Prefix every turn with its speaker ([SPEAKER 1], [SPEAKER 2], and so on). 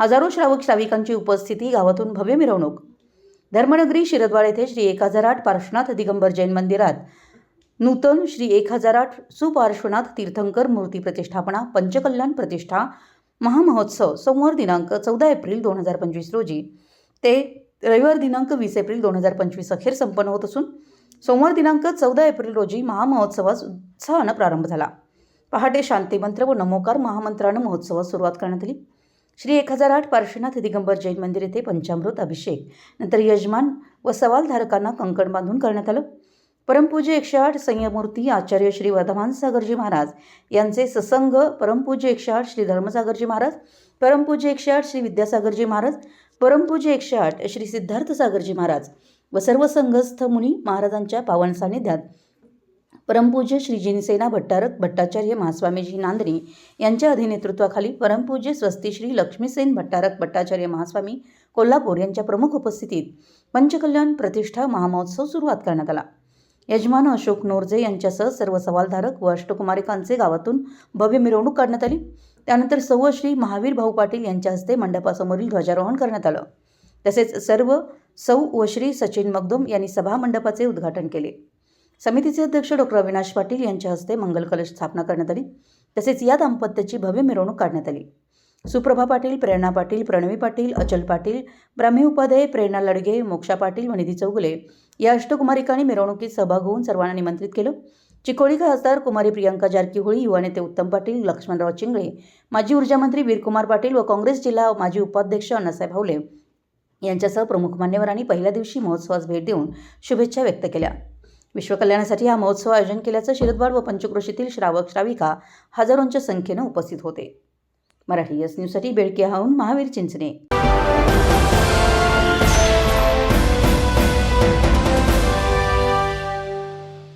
[SPEAKER 1] हजारो श्रावक श्राविकांची उपस्थिती गावातून भव्य मिरवणूक. धर्मनगरी शिरदवाड येथे श्री एक हजार आठ पार्श्वनाथ दिगंबर जैन मंदिरात नूतन श्री एक हजार आठ सुपार्श्वनाथ तीर्थंकर मूर्ती प्रतिष्ठापना पंचकल्याण प्रतिष्ठा महामहोत्सव सोमवार दिनांक चौदा एप्रिल दोन हजार पंचवीस रोजी. ते रविवार दिनांक वीस एप्रिल दोन हजार पंचवीस अखेर संपन्न होत असून सोमवार दिनांक चौदा एप्रिल रोजी महामहोत्सवास उत्साहानं प्रारंभ झाला. पहाटे शांतीमंत्र व नमोकार महामंत्रानं महोत्सवास सुरुवात करण्यात आली. श्री एक हजार आठ पार्श्वनाथ दिगंबर जैन मंदिर येथे पंचामृत अभिषेक. नंतर यजमान व सवालधारकांना कंकण बांधून करण्यात आलं. परमपूज्य एकशे आठ संयमूर्ती आचार्य श्री वर्धमान सागरजी महाराज यांचे ससंग परमपूज्य एकशे आठ श्री धर्मसागरजी महाराज परमपूज्य एकशे आठ श्री विद्यासागरजी महाराज परमपूज्य एकशे आठ श्री सिद्धार्थ सागरजी महाराज व सर्व संघस्थ मुनी महाराजांच्या पावन सानिध्यात परमपूज्य श्री जिनसेना भट्टारक भट्टाचार्य महास्वामीजी नांदणी यांच्या अधिनेतृत्वाखाली परमपूज्य स्वस्ती श्री लक्ष्मीसेन भट्टारक भट्टाचार्य महास्वामी कोल्हापूर यांच्या प्रमुख उपस्थितीत पंचकल्याण प्रतिष्ठा महामहोत्सव सुरुवात करण्यात आला. यजमान अशोक नोरजे यांच्यासह सर्व सवालधारक व अष्टकुमारिकांचे गावातून भव्य मिरवणूक काढण्यात आली. त्यानंतर सौ श्री महावीर भाऊ पाटील यांच्या हस्ते मंडपासमोरील ध्वजारोहण करण्यात आलं. तसेच सर्व सौ व श्री सचिन मगदुम यांनी सभा मंडपाचे उद्घाटन केले. समितीचे अध्यक्ष डॉक्टर अविनाश पाटील यांच्या हस्ते मंगल कलश स्थापना करण्यात आली. तसेच या दाम्पत्याची भव्य मिरवणूक काढण्यात आली. सुप्रभा पाटील प्रेरणा पाटील प्रणवी पाटील अचल पाटील ब्राह्मी उपाध्याय प्रेरणा लडगे मोक्षा पाटील व निधी चौगुले या अष्टकुमारिकांनी मिरवणुकीत सहभाग होऊन सर्वांना निमंत्रित केलं. चिकोळी खासदार कुमारी प्रियंका जारकीहोळी युवा नेते उत्तम पाटील लक्ष्मणराव चिंगळे माजी ऊर्जामंत्री वीरकुमार पाटील व काँग्रेस जिल्हा माजी उपाध्यक्ष अण्णासाहेब हावले यांच्यासह प्रमुख मान्यवरांनी पहिल्या दिवशी महोत्सवास भेट देऊन शुभेच्छा व्यक्त केल्या. विश्वकल्याणासाठी हा महोत्सव आयोजन केल्याचं शिरदवाड व पंचक्रोशीतील श्रावक श्राविका हजारोंच्या संख्येनं उपस्थित होते. मराठी यस न्यूजसाठी बेळकी हाऊन महावीर चिंचणे.